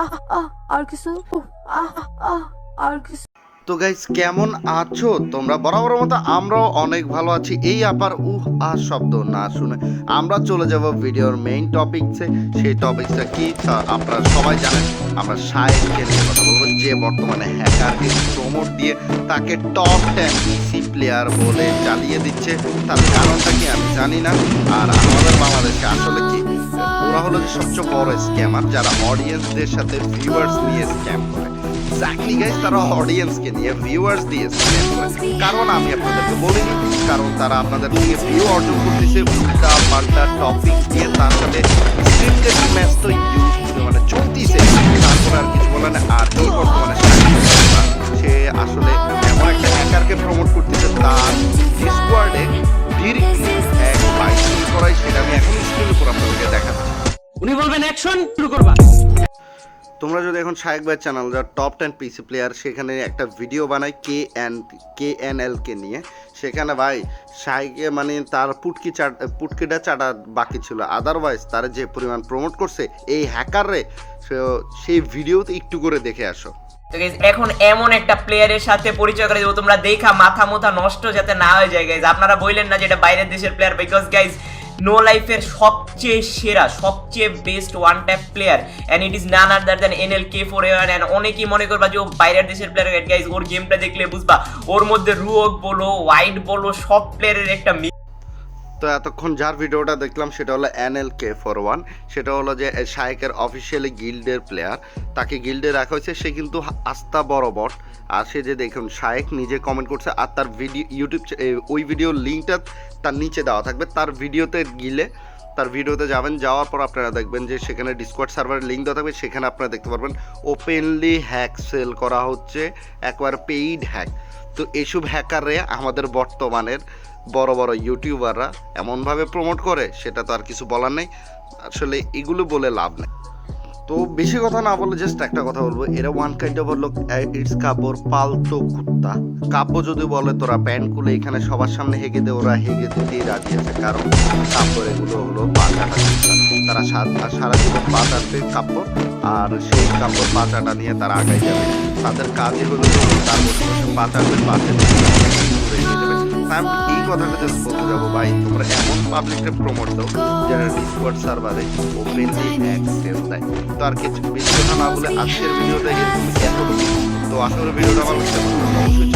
আর আর তো গাইস কেমন আছো? তোমরা বরাবর মতো আমরাও অনেক ভালো আছি। এই আবার উহ, আহ শব্দ না শুনে আমরা চলে যাব ভিডিওর মেইন টপিকসে সেই টপিকসটা কি? আপনারা সবাই জানেন। আমরা শাহেদকে নিয়ে কথা বলব, যে বর্তমানে হ্যাকারকে প্রমোট দিয়ে তাকে টপ টেন ইসি প্লেয়ার বলে চালিয়ে দিচ্ছে। তার কারণটা কি আমি জানি না। আর আমাদের বাংলাদেশে আসলে কি? ওরা হলো যে সবচেয়ে বড় স্ক্যামার যারা অডিয়েন্সদের সাথে ভিউয়ার্স নিয়ে স্ক্যাম করে। এক্স্যাক্টলি গাইস তারা অডিয়েন্সকে নিয়ে ভিউয়ার্স দিয়ে স্ক্যাম করে। কারণ আমি আপনাদেরকে বলিনি, কারণ তারা আপনাদের থেকে ভিউ অর্জন করতেছে। উল্টা পাল্টা টপিক দিয়ে তার সাথে স্ক্রিপ্টেড উনি অ্যাকশন শুরু করবা। তোমরা যদি এখন শায়েক ভাই চ্যানেল যার টপ টেন পিসি প্লেয়ার সেখানে একটা ভিডিও বানায় K N K N L কে নিয়ে। সেখানে ভাই শাহেকে মানে তার পুটকি চাট পুটকিটা চাটা বাকি ছিল। আদারওয়াইজ তার যে পরিমাণ প্রমোট করছে এই হ্যাকাররে সেই ভিডিওতে একটু করে দেখে আসো। তো এখন এমন একটা প্লেয়ারের সাথে পরিচয় করে দেবো। তোমরা দেখা মাথা মোথা নষ্ট যাতে না হয়ে যায় গাইজ আপনারা বললেন না যে এটা বাইরের দেশের প্লেয়ার বিকজ গাইজ নো লাইফের সবচেয়ে সেরা, সবচেয়ে best one tap player and it is none other than N L K four air and অনেকেই মনে করবা যে, ও বাইরের দেশের প্লেয়ার গাইজ ওর গেমটা দেখলে বুঝবা, ওর মধ্যে রুওক বলো হোয়াইট বলো, সব প্লেয়ারের একটা তো এতক্ষণ যার ভিডিওটা দেখলাম, সেটা হলো N L K four one সেটা হলো যে শায়েকের অফিসিয়ালি গিল্ডের প্লেয়ার তাকে গিল্ডে রাখা হয়েছে, সে কিন্তু আস্থা বড় বট আর সে যে দেখুন, শায়েক নিজে কমেন্ট করছে, আর তার ভিডিও ইউটিউব ওই ভিডিওর লিঙ্কটা তার নিচে দেওয়া থাকবে। তার ভিডিওতে গিলে, তার ভিডিওতে যাবেন, যাওয়ার পর আপনারা দেখবেন যে, সেখানে ডিসকোয়াড সার্ভারের লিঙ্ক দেওয়া থাকবে, সেখানে আপনারা দেখতে পারবেন ওপেনলি হ্যাক সেল করা হচ্ছে, একবার পেইড হ্যাক তো এইসব হ্যাকাররে আমাদের বর্তমানের বড় বড় ইউটিউবাররা এমনভাবে প্রমোট করে, সেটা তো আর কিছু বলার নেই। আসলে এগুলো বলে লাভ নেই। তো বেশি কথা না বলে জাস্ট একটা কথা বলব। এরা ওয়ান কাইন্ড অফ হলো ইটস কাপড়, পালতো কুত্তা। কাব্য যদি বলে, তোরা প্যান্ট খুলে এখানে সবার সামনে হেগে দে, ওরা হেগে দিতেই রাজি আছে। কারণ কাপড় এগুলো হলো তারা সারা জীবন পাচারতে কাপড়, আর সেই কাপড় পাচাটা নিয়ে তারা আগাই যাবে। তাদের কাজই হলো তার বসে কথাটা জাস্ট বলতে যাব। ভাই, তোমরা এমন পাবলিকটা প্রমোট দাও যারা ডিসকোয়াড সার্ভারে ওপেনলি অ্যাক্সেস দেয় তো আর কিছু বেশি কথা না বলে আজকের ভিডিওটা এরকম এত তো আসলে ভিডিওটা ভালো লাগছে অবশ্যই